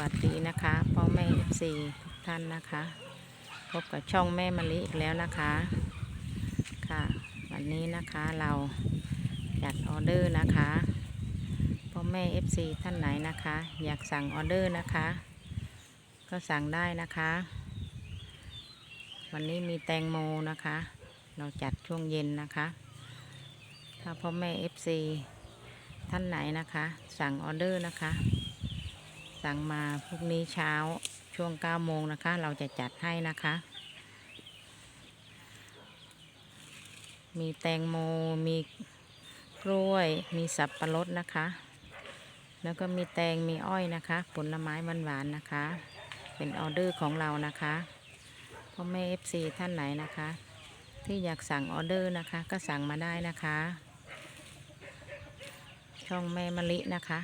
วัสดีนะคะพ่อแม่เอฟซีทุกท่านนะคะ พบกับช่องแม่มะลิอีกแล้วนะคะค่ะ วันนี้นะคะเราจัดออเดอร์นะคะพ่อแม่เอฟซีท่านไหนนะคะ อยากสั่งออเดอร์นะคะ ก็สั่งได้นะคะ วันนี้มีแตงโมนะคะ เราจัดช่วงเย็นนะคะ ถ้าพ่อแม่เอฟซีท่านไหนนะคะ สั่งออเดอร์นะคะ สั่งมาพรุ่งนี้เช้าช่วง 9 โมงนะคะ เราจะจัดให้นะคะ มีแตงโม มีกล้วย มีสับปะรดนะคะ แล้วก็มีแตง มีอ้อยนะคะ ผลไม้หวานๆนะคะ เป็นออเดอร์ของเรานะคะพ่อแม่เอฟซีท่านไหนนะคะ ที่อยากสั่งออเดอร์นะคะ ก็สั่งมาได้นะคะ ช่องแม่มะลินะคะ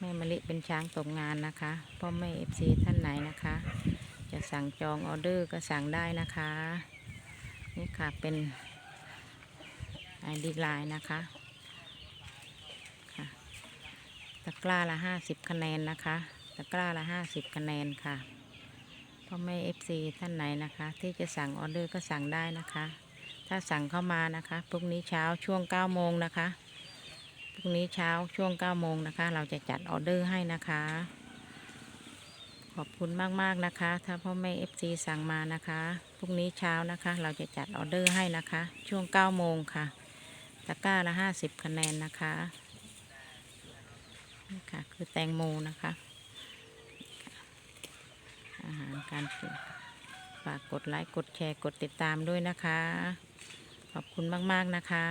แม่มะลิเป็นช้างตกงานนะคะพ่อแม่เอฟซีท่านไหนนะคะ จะสั่งจองออเดอร์ก็สั่งได้นะคะ นี่ค่ะเป็นไอดีไลน์นะคะค่ะตะกร้าละห้าสิบคะแนนนะคะตะกร้าละห้าสิบคะแนนค่ะพ่อแม่เอฟซีท่านไหนนะคะ ที่จะสั่งออเดอร์ก็สั่งได้นะคะ ถ้าสั่งเข้ามานะคะพรุ่งนี้เช้าช่วง9โมงนะคะ รุ่งนี้เช้าช่วง 9 โมงนะคะ เราจะจัดออเดอร์ให้นะคะ ขอบคุณมาก ๆ นะคะ ถ้าพ่อแม่ FC สั่งมานะคะพรุ่งนี้เช้านะคะ เราจะจัดออเดอร์ให้นะคะ ช่วง 9 โมงค่ะ ตะกร้าละ 50 คะแนนนะคะนี่ค่ะคือแตงโมนะคะ อาหารการกินฝากกดไลค์ กดแชร์ กดติดตามด้วยนะคะ ขอบคุณมาก ๆ นะคะ